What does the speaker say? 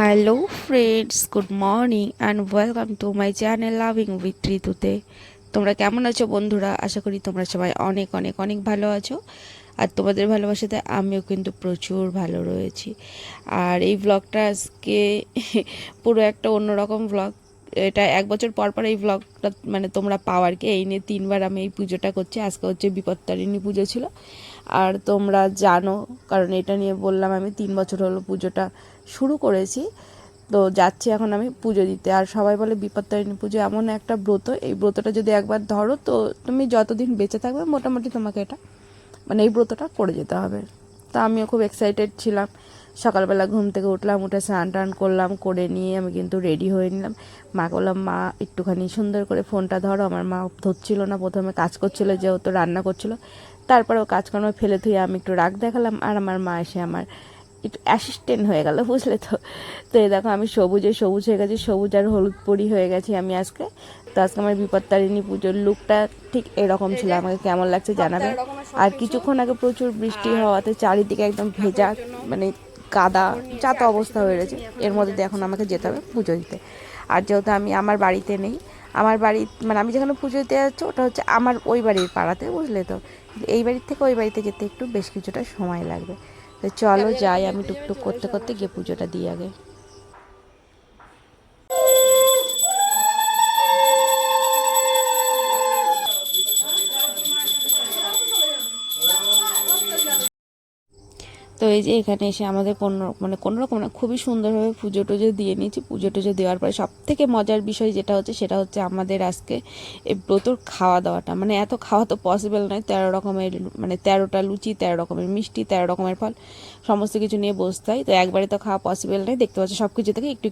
Hello friends good morning and welcome to my channel loving with ঋতুতে তোমরা কেমন আছো বন্ধুরা? আশা করি তোমরা সবাই অনেক অনেক অনেক ভালো আছো। আর তোমাদের ভালোবাসাতে আমিও কিন্তু প্রচুর ভালো রয়েছি। আর এই ব্লগটা আজকে পুরো একটা অন্যরকম ব্লগ এটা এক বছর পর পর এই ব্লগটা মানে তোমরা পাওয়ার কি। এই নিয়ে তিনবার আমি এই পুজোটা করছি। আজকে হচ্ছে বিপত্তারিণী পুজো ছিল। আর তোমরা জানো, কারণ এটা নিয়ে বললাম আমি, তিন বছর হলো পুজোটা শুরু করেছি। তো যাচ্ছি এখন আমি পুজো দিতে। আর সবাই বলে বিপত্তারিণী পুজো এমন একটা ব্রত। এই ব্রতটা যদি একবার ধরো, তো তুমি যতদিন বেঁচে থাকবে, মোটামুটি তোমাকে এটা মানে এই ব্রতটা করে যেতে হবে। তা আমিও খুব এক্সাইটেড ছিলাম। সকালবেলা ঘুম থেকে উঠলাম, উঠে স্নান টান করলাম, করে নিয়ে আমি কিন্তু রেডি হয়ে নিলাম। মা বললাম, মা, একটুখানি সুন্দর করে ফোনটা ধরো, আমার মা ধরছিল না, প্রথমে কাজ করছিল, যেহেতু রান্না করছিল। তারপরেও কাজকর্ম ফেলে ধুয়ে আমি একটু রাগ দেখালাম আর আমার মা এসে আমার একটু অ্যাসিস্ট্যান্ট হয়ে গেল বুঝলে তো? তো এই দেখো আমি সবুজে সবুজ হয়ে গেছি সবুজ আর হলুদ পরি হয়ে গেছি আমি আজকে। তো আজকে আমার বিপত্তারিণী পুজোর লুকটা ঠিক এরকম ছিল আমাকে কেমন লাগছে জানাবে? আর কিছুক্ষণ আগে প্রচুর বৃষ্টি হওয়াতে চারিদিকে একদম ভেজা মানে কাদা যাত অবস্থা হয়ে রয়েছে। এর মধ্যে দিয়ে এখন আমাকে যেতে হবে পুজো দিতে। আর যেহেতু আমি আমার বাড়িতে নেই আমার বাড়ি মানে আমি যেখানে পুজো দিতে যাচ্ছি ওটা হচ্ছে আমার ওই বাড়ির পাড়াতে বুঝলে তো? এই বাড়ির থেকে ওই বাড়িতে যেতে একটু বেশ কিছুটা সময় লাগবে। তো চলো যাই আমি টুকটুক করতে করতে গিয়ে পুজোটা দিই আগে। তো এই যে এখানে এসে আমাদের কোনো মানে কোনো রকম না খুবই সুন্দরভাবে পুজো টুজো দিয়ে নিয়েছি। পুজো টুজো দেওয়ার পরে সব থেকে মজার বিষয় যেটা হচ্ছে সেটা হচ্ছে আমাদের আজকে এই ব্রতর খাওয়া দাওয়াটা মানে এত খাওয়া তো পসিবল নয়, তেরো রকমের মানে তেরোটা লুচি, তেরো রকমের মিষ্টি, তেরো রকমের ফল, সমস্ত কিছু নিয়ে বসতে হয়। তো একবারে তো খাওয়া পসিবল নয়, দেখতে পাচ্ছি সব কিছু থেকে একটু